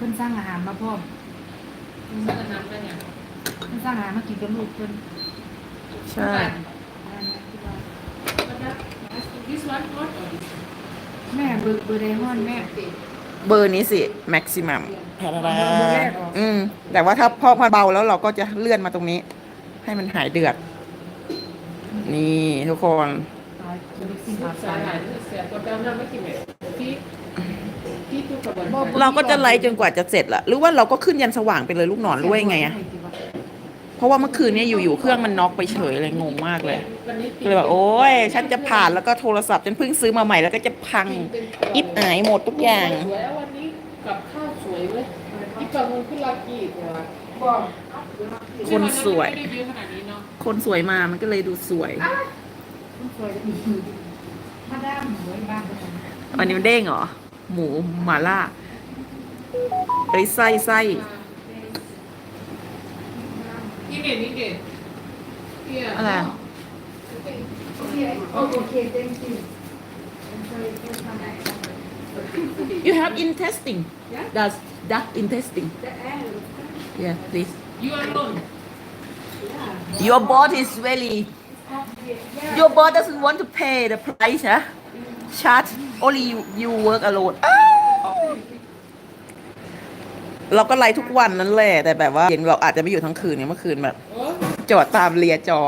พิ่นสร้างอาหารมาพร้อมสร้างน้ำได้เนี่ยเพิ่นสร้างอาหารมากินกับลูกเพิ่นใช่ This one hot or this แม่เบิกเบอร์ไดมอนด์แม่ เบอร์นี้สิ แม็กซิมัมเบอร์แรกเหรออืมแต่ว่าถ้าพอพอเบาแล้วเราก็จะเลื่อนมาตรงนี้ ให้มันหายเดือด นี่ทุกคน ตายกินลูกชิ้นอาบสาตายหร่ายเสียตัวเจ้าหน้าไม่กินแบบที่ที่ตู้กับวัน เราก็จะไลฟ์จนกว่าจะเสร็จละหรือว่าเราก็ขึ้นยันสว่างไปเลยลูกหนอนด้วยไงอะเพราะว่าเมื่อคืนเนี้อยู่ๆเครื่องมันน็อกไปเฉยเลยงงมากเลยวันนี้ก็เลยแบบโอ้ยฉันจะผ่านแล้วก็โทรศัพท์ฉันเพิ่งซื้อมาใหม่แล้วก็จะพังอิบหายหมดทุกอย่างสวยวันนี้กับข้าวสวยเว้ยอีกฝั่งนึงคือลากีดบอกคนสวยไม่ได้เยอะขนาดนี้เนาะคนสวยมามันก็เลยดูสวยคนสวยจะมีมาด้ามหวยบ้านเพิ่นอันนี้มันเด้งเหรอ หมูหมาล่าเอ้ยไส้ไส้ นี่เด็ดนี่เด็ดเนี่ย อะไร โอเคโอเค thank you you have intestine does duck intestine yeah please You alone your boss is very your boss doesn't want to pay the price ฮ ะ charge only you you work alone อ้าวเราก็ไลฟ์ทุกวันนั่นแหละ แต่แบบว่าเย็นเราอาจจะไม่อยู่ทั้งคืนเนี่ยเมื่อคืนแบบโอ้จอดตามเรียจอ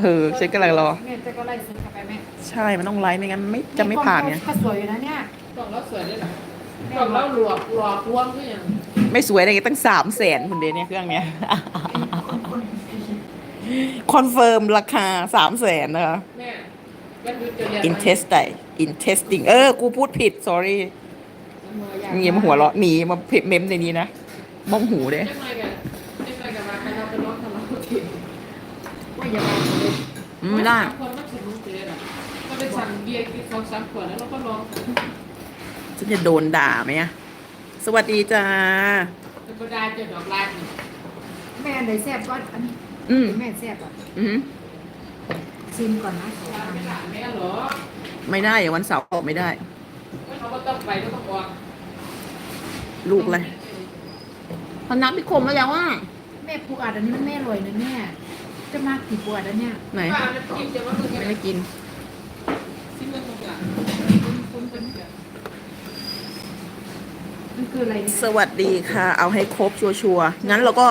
เออฉันกำลังรอ แม่จะก็ไล่ซื้อกลับไปแม่ใช่ มันต้องไลฟ์ไม่งั้นไม่จะไม่ผ่านเนี่ยก็สวยอยู่นะเนี่ยกล่องแล้วสวยด้วยเหรอกล่องแล้วหลวกหลอกลวงด้วยยังไม่สวยได้ไงตั้งสามแสนคุณเดนเนี่ยเครื่องเนี้ย คอนเฟิร์มราคาสามแสนนะคะ แม่ กันดูจะเรียน intestine intesting เออ กูพูดผิด sorry เงียบหัวเราะหนีมาเพ็บเมมในนี้นะมองหูเด้เจ๊ไม่กันเจ๊ไม่กันมาใครเราไปร้องทะเลาะกันว่าอย่ามาเลยอืมไม่ได้คนมาถึงมึงเจ๊อะก็ไปสั่งเบียร์กินสองสามขวดแล้วเราก็ร้องฉันจะโดนด่าไหมอะสวัสดีจ้าธรรมดาเจอดอกลายนี่แม่อันไหนแซ่บก็อันนี้อืมแม่แซ่บอะอืม ชิมก่อนนะขอร้านทานไม่หลานแม่หรอไม่ได้อย่าวันเสาร์ออกไม่ได้ เขาก็ต้องไปก็ต้องออกลูกเลยพนักพิคมแล้วยังว่า แม่ปูอัดอันนี้มันแม่อร่อยนะแม่จะมากกี่ปูอัดอันเนี้ยไหนว่ามันกินจะว่ามึงไม่ได้กิน ซิ่งเงินตรงกลางคุณเป็นแบบมันคืออะไรเนี่ยสวัสดีค่ะ เอาให้ครบชัวร์ๆงั้นเราก็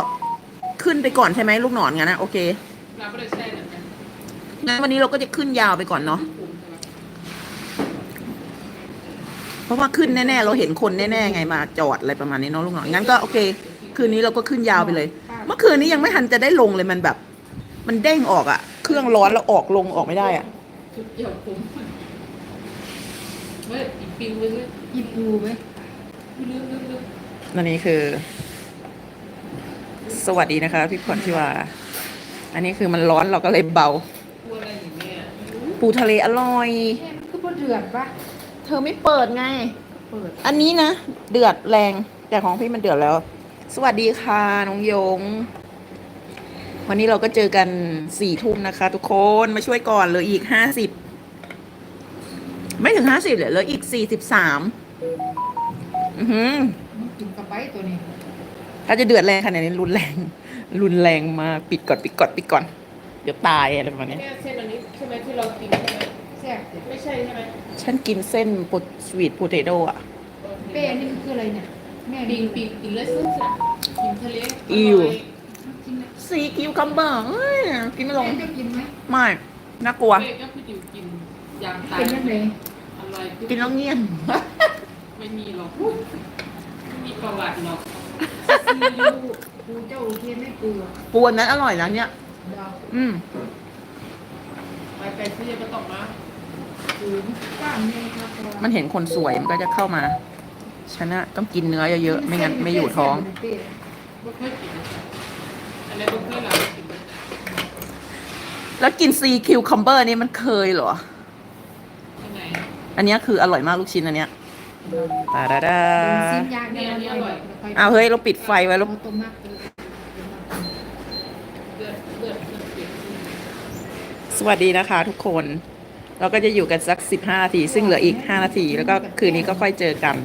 ขึ้นไปก่อนใช่ไหมลูกหนอนงั้นนะโอเค เราไม่ได้ใช่เหมือนกัน งั้นวันนี้เราก็จะขึ้นยาวไปก่อนเนาะเพราะว่าขึ้นแน่ๆเราเห็นคนแน่ๆไงมาจอดอะไรประมาณนี้เนาะลูกหนอนงั้นก็โอเค คืนนี้เราก็ขึ้นยาวไปเลย เมื่อคืนนี้ยังไม่ทันจะได้ลงเลยมันแบบ มันเด้งออกอะเครื่องร้อนแล้วออกลงออกไม่ได้อะชุดเดี่ยวผมเฮ้ยอีปิงเลยเว้ยอีปูไหมลืมลืมลืมนั่นนี่คือ สวัสดีนะคะพี่ขวัญที่ว่าอันนี้คือมันร้อนเราก็เลยเบา ปูทะเลอร่อยแม่มันคือบ่เดือดปะเธอไม่เปิดไง เปิดอันนี้นะ เดือดแรง แต่ของพี่มันเดือดแล้ว สวัสดีค่ะ น้องยง วันนี้เราก็เจอกันสี่ทุ่มนะคะ ทุกคนมาช่วยก่อนเหลืออีกห้าสิบไม่ถึงห้าสิบเหลือเหลืออีกสี่สิบสามอือหือ มันกินกระไปตัวนี้ ถ้าจะเดือดแรงขนาดนี้รุนแรง รุนแรงมากปิดก่อนปิดก่อนปิดก่อน เดี๋ยวตายอะไรประมาณนี้แม่เส้นอันนี้ใช่ไหมที่เรากินใช่ไหมแซ่บเด็ดไม่ใช่ใช่ไหมฉันกินเส้นโปสวีทโพเตโต้อะเป้อันนี้มันคืออะไรเนี่ย แม่ปิงปิงปิงเลยซึ่งจ้ะปิงทะเลจริงนะซีคิวคัมเบอร์เอ้ยกินไม่ลง แม่จะกินไหมไม่ น่ากลัวเป้ก็คืออยู่กินยางตายเป็นยังไงอร่อยกินแล้วเงียบ ไม่มีหรอกไม่มีประวัติหรอก ซีอิ๊วปูเจ้าโอเคไม่ปูอะปูอันนั้นอร่อยนะเนี่ยดาว อืมไปไปซื้อก็ต้องมาปูก้ามเนี่ยครับมันเห็นคนสวยมันก็จะเข้ามาฉันอะต้องกินเนื้อเยอะๆไม่งั้นไม่อยู่ท้องไม่เคยกินอะไรไม่เคยหลับกินแล้วกินซีคิวคัมเบอร์นี่มันเคยเหรอ ยังไงอันเนี้ยคืออร่อยมากลูกชิ้นอันเนี้ยตาดาดาซิมยากเนี่ยอร่อยอ้าวเฮ้ย เราปิดไฟไว้แล้วเอาต้มมากเลย เดือดเดือดเดือดเดือด สวัสดีนะคะทุกคน เราก็จะอยู่กันสักสิบห้านาที ซึ่งเหลืออีกห้านาที แล้วก็คืนนี้ก็ค่อยเจอกัน